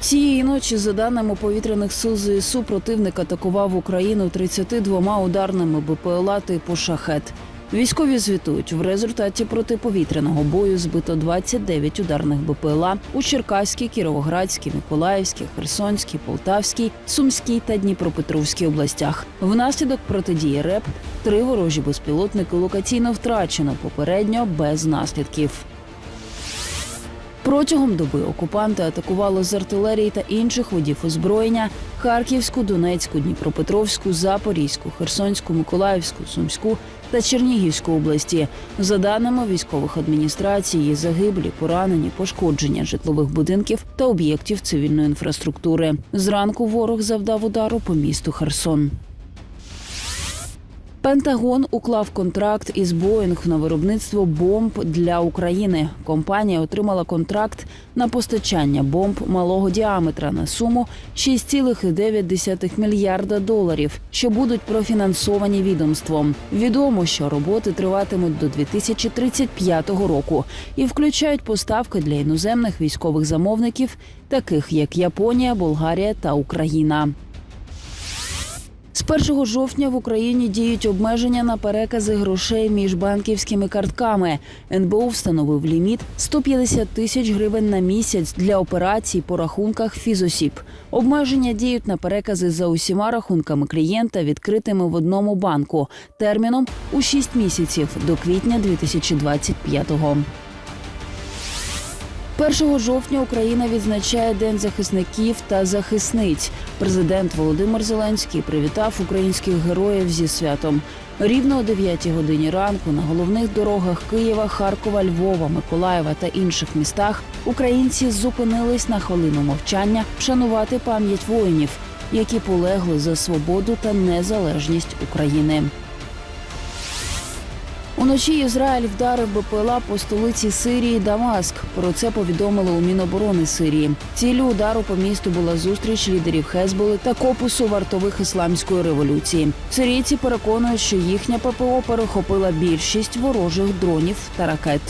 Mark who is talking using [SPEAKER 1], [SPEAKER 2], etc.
[SPEAKER 1] Цієї ночі, за даними повітряних сил ЗСУ, противник атакував Україну 32 ударними БПЛА типу шахет. Військові звітують, в результаті протиповітряного бою збито 29 ударних БПЛА у Черкаській, Кіровоградській, Миколаївській, Херсонській, Полтавській, Сумській та Дніпропетровській областях. Внаслідок протидії РЕП три ворожі безпілотники локаційно втрачено, попередньо без наслідків. Протягом доби окупанти атакували з артилерії та інших видів озброєння Харківську, Донецьку, Дніпропетровську, Запорізьку, Херсонську, Миколаївську, Сумську та Чернігівську області. За даними військових адміністрацій, загиблі, поранені, пошкодження житлових будинків та об'єктів цивільної інфраструктури. Зранку ворог завдав удару по місту Херсон. Пентагон уклав контракт із Боїнг на виробництво бомб для України. Компанія отримала контракт на постачання бомб малого діаметра на суму 6,9 мільярда доларів, що будуть профінансовані відомством. Відомо, що роботи триватимуть до 2035 року і включають поставки для іноземних військових замовників, таких як Японія, Болгарія та Україна. З 1 жовтня в Україні діють обмеження на перекази грошей між банківськими картками. НБУ встановив ліміт 150 тисяч гривень на місяць для операцій по рахунках фізосіб. Обмеження діють на перекази за усіма рахунками клієнта, відкритими в одному банку, терміном у 6 місяців до квітня 2025-го. 1 жовтня Україна відзначає День захисників та захисниць. Президент Володимир Зеленський привітав українських героїв зі святом. Рівно о 9 годині ранку на головних дорогах Києва, Харкова, Львова, Миколаєва та інших містах українці зупинились на хвилину мовчання вшанувати пам'ять воїнів, які полегли за свободу та незалежність України. Уночі Ізраїль вдарив БПЛА по столиці Сирії Дамаск. Про це повідомили у Міноборони Сирії. Цілю удару по місту була зустріч лідерів Хезболи та копусу вартових ісламської революції. Сирійці переконують, що їхня ППО перехопила більшість ворожих дронів та ракет.